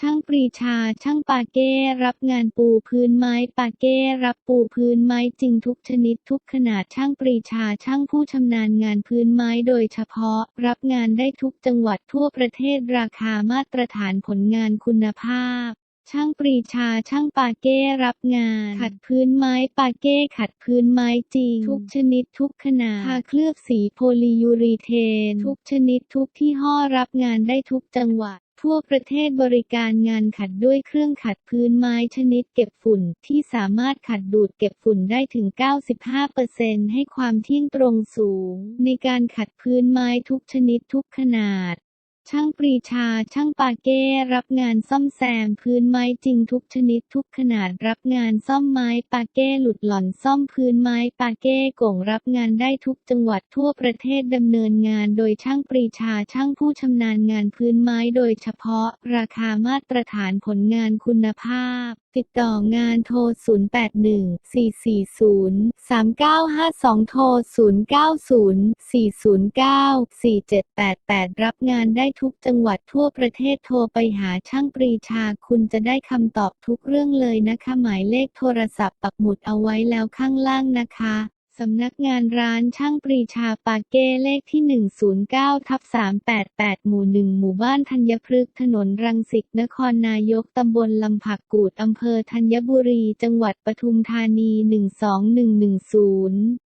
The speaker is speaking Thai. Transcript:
ช่างปรีชา ช่างปาเก้รับงานปูพื้นไม้ปาเก้รับปูพื้นไม้จริงทุกชนิดทุกขนาดช่างปรีชาช่างผู้ชำนาญงานพื้นไม้โดยเฉพาะ รับงานได้ทุกจังหวัดทั่วประเทศราคามาตรฐานผลงานคุณภาพช่างปรีชาช่างปาเก้รับงาน ขัดพื้นไม้ปาเก้ขัดพื้นไม้จริง ทุกชนิดทุกขนาดทาเคลือบสีโพลียูรีเทน ทุกชนิดทุกที่ห้อรับงานได้ทุกจังหวัด ทั่วประเทศบริการงานขัดด้วยเครื่องขัดพื้นไม้ชนิดเก็บฝุ่นที่สามารถขัดดูดเก็บฝุ่นได้ถึง 95%ให้ความเที่ยงตรงสูง ในการขัดพื้นไม้ทุกชนิดทุกขนาด ช่างปรีชา ช่างปาเก้ รับงานซ่อมแซมพื้นไม้จริงทุกชนิดทุกขนาดรับงานซ่อมไม้ปาเก้หลุดหล่อนซ่อมพื้นไม้ปาเก้โก่งรับงานได้ทุกจังหวัดทั่วประเทศดำเนินงานโดยช่างปรีชาช่างผู้ชำนาญงานพื้นไม้โดยเฉพาะ ราคามาตรฐานผลงานคุณภาพ ติดต่องานโทร 081-440-3952 โทร 090-409-4788 รับงานได้ทุกจังหวัดทั่วประเทศโทรไปหาช่างปรีชาคุณจะได้คำตอบทุกเรื่องเลยนะคะ หมายเลขโทรศัพท์ปักหมุดเอาไว้แล้วข้างล่างนะคะ สำนักงานร้านช่างปรีชาปาเก้เลขที่ 109ทับ388 หมู่ 1 หมู่บ้านธัญพฤกษ์ถนนรังสิตนครนายกตำบลลำผักกูดอำเภอธัญบุรี จังหวัดปทุมธานี 12110